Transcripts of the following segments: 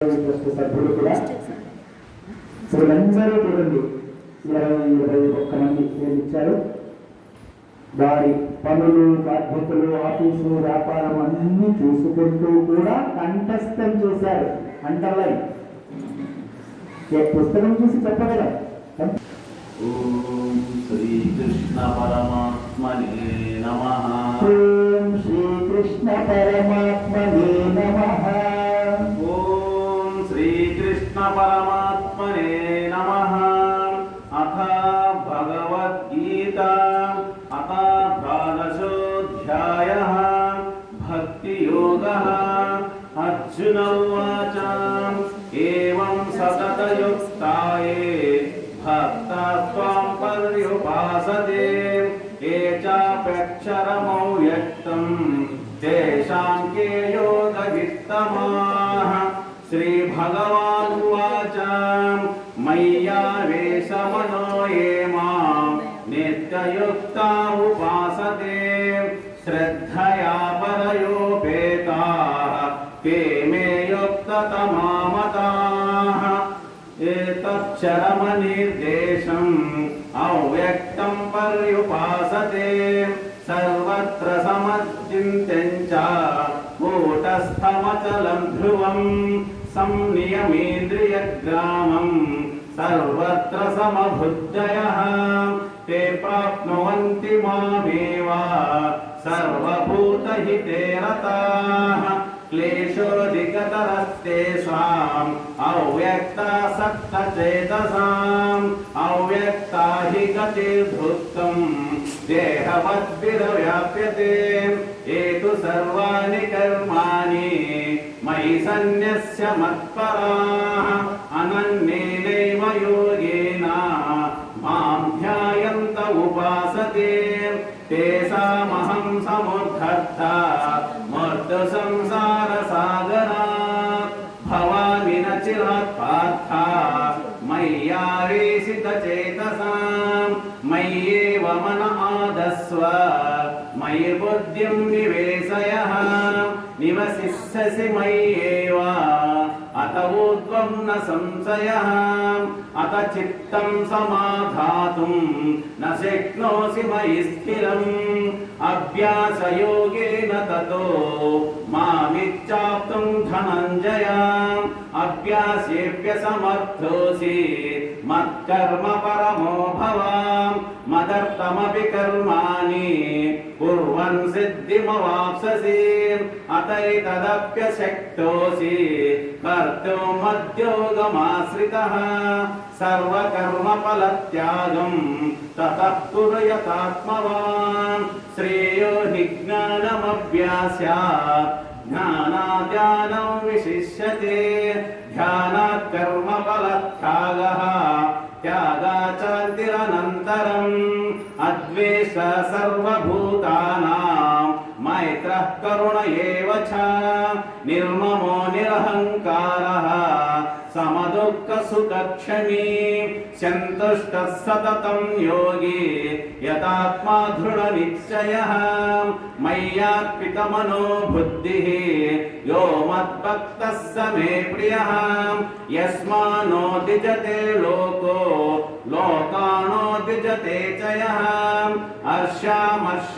Trust సభ్యులు కూడా వీళ్ళందరూ చూడండి ఇరవై ఇరవై ఒక్క మంది వీళ్ళు ఇచ్చారు వారి పనులు బాధ్యతలు ఆఫీసు వ్యాపారం అన్ని చూసుకుంటూ కూడా కంఠస్థం చేశారు. అండర్లైన్. ఏ పుస్తకం చూసి చెప్పగలం ఓం శ్రీకృష్ణ పరమాత్మనే నమ. ఓం శ్రీకృష్ణ పరమాత్మనే अर्जुन उवाच, एवं सततयुक्ताये भक्ता त्वां पर्युपासते, ये चाप्यक्षरमौ व्यक्तं तेषां के योगवित्तमाः श्रीभगवान् उवाच ये माँ, नित्ययुक्ता उपासते, श्रद्धया मे युक्ततमामताः एतच्चरमनिर्देशम् अव्यक्तं पर्युपासते सर्वत्र समचिन्त्यं च कूटस्थमचलं ध्रुवं संनियमेन्द्रियग्रामं सर्वत्र समबुद्धयः ते प्राप्नुवन्ति मामेव सर्वभूतहिते रताः क्लेशोऽधिकतरस्तेषाम् अव्यक्तासक्तचेतसाम् अव्यक्ता हि गतिर्भुक्तम् देहवद्भिरव्याप्यते एतु सर्वाणि कर्माणि मयि सन्न्यस्य मत्पराः अनन्येनैव योगेन मां ध्यायन्त उपासते तेषामहं समुद्धर्ता मर्दसंसारसागरात् मय्येव मन आदस्व मयि बुद्धिं निवेशयः निवसिष्यसि मय्येव अत ऊर्ध्वं न संशयः अत चित्तं समाधातुं न शक्नोषि मयि स्थिरम् अभ्यासयोगेन ततो मामिच्छाप्तुं धनञ्जय अभ्यासेऽप्यसमर्थोऽसि मत्कर्म परमो भव मदर्थमपि कर्माणि कुर्वन् सिद्धिमवाप्स्यसि अतैतदप्यशक्तोऽसि कर्तुमद्योगमाश्रितः सर्वकर्मफलत्यागं ततः कुरु यथात्मवान् श्रेयो हि ज्ञानमभ्यास्यात् ज्ञानाद्यानं विशिष्यते ध्यानात् कर्मफलत्यागः त्यागाचान्तिरनन्तरम् अद्वेष सर्वभूतानां मैत्रः करुण एव च निर्ममो निरहङ्कारः समदुःखसुखक्षमी सन्तुष्टः सततं योगी यतात्मा दृढनिश्चयः मय्यार्पितमनो बुद्धिः यो मद्भक्तः स मे प्रियः। यस्मानो द्विजते लोको लोकानो द्विजते च यः। हर्षामर्षभयोद्वेगैः,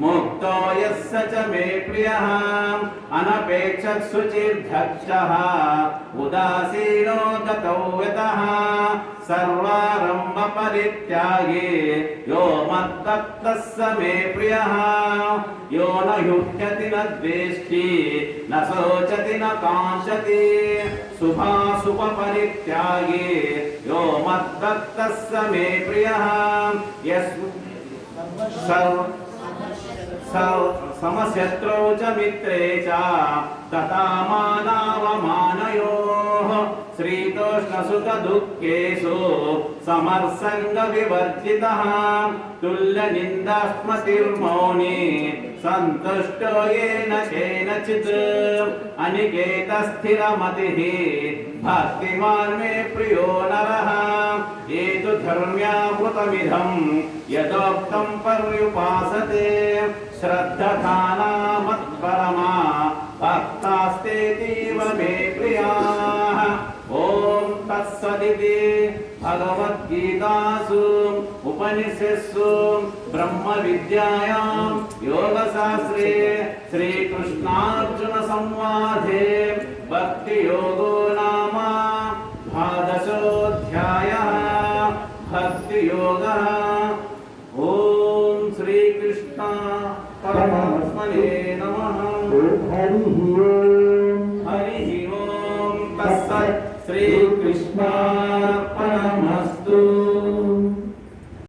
मुक्तो यः च मे प्रियः। अनपेक्षशुचिर्धक्षः उदासीनो गतौ यतः। सर्वारम्भपरित्यागे यो मद्भक्तः स मे प्रियः यो न युह्यति न द्वेष्टि न शोचति न काङ्क्षति शुभाशुभपरित्यागे यो मद्भक्तः स मे प्रियः यस्म सर्व सर्व- समशत्रौ च मित्रे च तथा मानावमानयोः శ్రీతోష్ణసుఖ దుఃఖేషు సమర్సంగ వివర్జిత తుల్య నిందాస్మతిర్మౌని సంతుష్టో ఏన కేనచిత్ అనికేత స్థిరమతి భక్తిమాన్ మే ప్రియో నర ఏ తు ధర్మ్యామృతమిదం యథోక్తం పర్యుపాసతే శ్రద్ధధాన भगवद्गीतासु उपनिषत्सु ब्रह्म विद्यायां योगशास्त्रे श्रीकृष्णार्जुनसंवादे भक्तियोगो नाम द्वादशोऽध्यायः भक्तियोगः। ॐ श्रीकृष्णा परमात्मने नमः। हरिः ॐ ओम् तस्सत् श्रीकृष्णार्पण